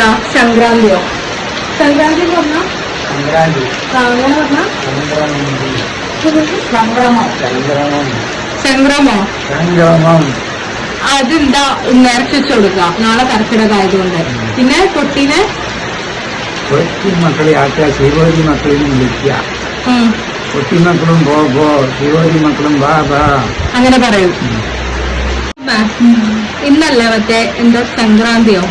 എന്താ? സംക്രാന്തിയോ? സംക്രാന്തി പറഞ്ഞ? സംക്രാന്തി. അങ്ങനെ സംക്രമം. സംക്രമം. സംക്രമോ? അതെന്താ? നേരത്തെ വെച്ച് കൊടുക്കുക നാളെ കർക്കിടക ആയതുകൊണ്ട് പിന്നെ കൊട്ടിനെ? കൊട്ടി മക്കളെ ആക്കുക. ശിവോജി മക്കളെയും വിളിക്കുക. കൊട്ടി മക്കളും പോ പോ. ശിവോജി മക്കളും വാ വാ. അങ്ങനെ പറയും. ഇന്നല്ല മറ്റേ എന്താ? സംക്രാന്തിയോ?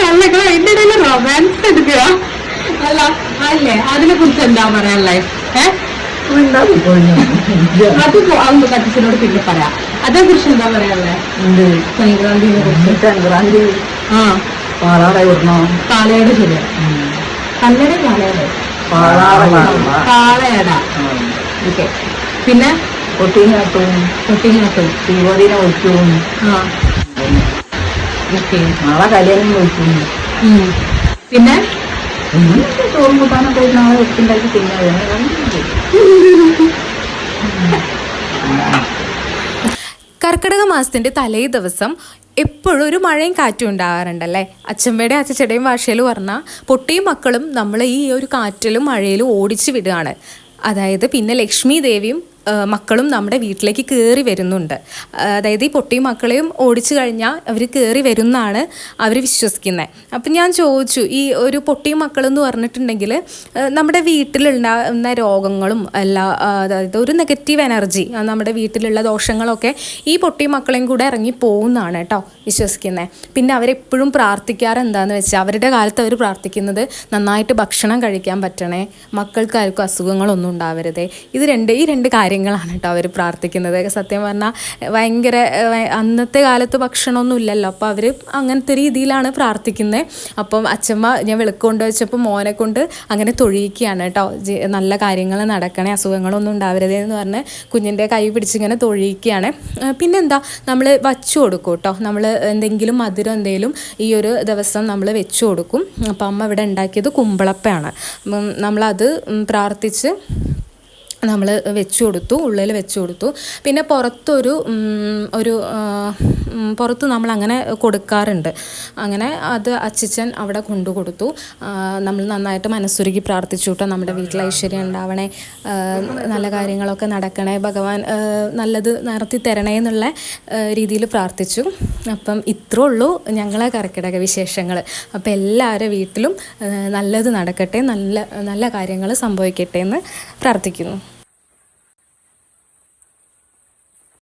അല്ല നിങ്ങൾ അതിന്റെ ഇടയിൽ റൊമാൻസ് എടുക്കുക അല്ല അല്ലേ? അതിനെ കുറിച്ച് എന്താ പറയാനുള്ളേ ഏഹ് അത് അതൊന്ന് പിന്നെ പറയാം. അതേ കുറിച്ച് എന്താ? പറയാല്ലേ സംക്രാന്തിനെ കുറിച്ച്. സംക്രാന്തി. ആ. പാലാടെ വിടണം കാളയുടെ ശരിയാ. കല്ലട കാളയുടെ പാളയട ഓക്കെ. പിന്നെ? കൊട്ടിനാട്ടും തൊട്ടിങ്ങാട്ടും ശിവോജിനെ വിളിക്കും ആ. നാളെ കല്യാണം വിളിക്കും പിന്നെ? ചോറും കൂട്ടാനൊക്കെ നാളെ വെച്ചുണ്ടാക്കി തിന്നത് കർക്കിടക മാസത്തിന്റെ തലേ ദിവസം എപ്പോഴും ഒരു മഴയും കാറ്റും ഉണ്ടാകാറുണ്ടല്ലേ അച്ഛമ്മയുടെ അച്ഛച്ചടയും ഭാഷയിൽ പറഞ്ഞാൽ പൊട്ടിയും മക്കളും നമ്മളെ ഈ ഒരു കാറ്റിലും മഴയിലും ഓടിച്ചു വിടുകയാണ്. അതായത് പിന്നെ ലക്ഷ്മി ദേവിയും മക്കളും നമ്മുടെ വീട്ടിലേക്ക് കയറി വരുന്നുണ്ട്. അതായത് ഈ പൊട്ടിയും മക്കളെയും ഓടിച്ചു കഴിഞ്ഞാൽ അവർ കയറി വരുന്നാണ് അവർ വിശ്വസിക്കുന്നത് അപ്പം ഞാൻ ചോദിച്ചു ഈ ഒരു പൊട്ടിയും മക്കളെന്ന് പറഞ്ഞിട്ടുണ്ടെങ്കിൽ നമ്മുടെ വീട്ടിലുണ്ടാകുന്ന രോഗങ്ങളും അല്ല അതായത് ഒരു നെഗറ്റീവ് എനർജി നമ്മുടെ വീട്ടിലുള്ള ദോഷങ്ങളൊക്കെ ഈ പൊട്ടിയും മക്കളെയും കൂടെ ഇറങ്ങി പോകുന്നതാണ് കേട്ടോ വിശ്വസിക്കുന്നത് പിന്നെ അവരെപ്പോഴും പ്രാർത്ഥിക്കാറ് എന്താണെന്ന് വെച്ചാൽ അവരുടെ കാലത്ത് അവർ പ്രാർത്ഥിക്കുന്നത് നന്നായിട്ട് ഭക്ഷണം കഴിക്കാൻ പറ്റണേ മക്കൾക്കാർക്കും അസുഖങ്ങളൊന്നും ഉണ്ടാവരുതേ. ഇത് രണ്ട് ഈ രണ്ട് കാര്യങ്ങളാണ് കേട്ടോ അവർ പ്രാർത്ഥിക്കുന്നത്. സത്യം പറഞ്ഞാൽ ഭയങ്കര അന്നത്തെ കാലത്ത് ഭക്ഷണമൊന്നും ഇല്ലല്ലോ. അപ്പോൾ അവർ അങ്ങനത്തെ രീതിയിലാണ് പ്രാർത്ഥിക്കുന്നത് അപ്പം അച്ഛമ്മ ഞാൻ വിളക്ക് കൊണ്ട് വെച്ചപ്പോൾ മോനെ കൊണ്ട് അങ്ങനെ തൊഴിയിക്കുകയാണ് കേട്ടോ. നല്ല കാര്യങ്ങൾ നടക്കണേ അസുഖങ്ങളൊന്നും ഉണ്ടാവരുതേ എന്ന് പറഞ്ഞ് കുഞ്ഞിന്റെ കൈ പിടിച്ചിങ്ങനെ തൊഴിയിക്കുകയാണ്. പിന്നെന്താ നമ്മൾ വച്ചു കൊടുക്കും കേട്ടോ. നമ്മൾ എന്തെങ്കിലും മധുരം എന്തെങ്കിലും ഈ ഒരു ദിവസം നമ്മൾ വെച്ചു കൊടുക്കും. അപ്പം അമ്മ ഇവിടെ ഉണ്ടാക്കിയത് കുമ്പളപ്പയാണ്. നമ്മളത് പ്രാർത്ഥിച്ച് നമ്മൾ വെച്ചു കൊടുത്തു ഉള്ളിൽ വെച്ചു കൊടുത്തു. പിന്നെ പുറത്തൊരു ഒരു പുറത്ത് നമ്മൾ അങ്ങനെ കൊടുക്കാറുണ്ട്. അങ്ങനെ അത് അച്ഛൻ അവിടെ കൊണ്ടു കൊടുത്തു. നമ്മൾ നന്നായിട്ട് മനസ്സുരുക്കി പ്രാർത്ഥിച്ചു കേട്ടോ നമ്മുടെ വീട്ടിൽ ഐശ്വര്യം ഉണ്ടാവണേ നല്ല കാര്യങ്ങളൊക്കെ നടക്കണേ ഭഗവാൻ നല്ലത് നടത്തി തരണേ എന്നുള്ള രീതിയിൽ പ്രാർത്ഥിച്ചു. അപ്പം ഇത്രേ ഉള്ളൂ ഞങ്ങളെ കർക്കിടക വിശേഷങ്ങൾ അപ്പം എല്ലാവരുടെ വീട്ടിലും നല്ലത് നടക്കട്ടെ നല്ല നല്ല കാര്യങ്ങൾ സംഭവിക്കട്ടെ എന്ന് പ്രാർത്ഥിക്കുന്നു.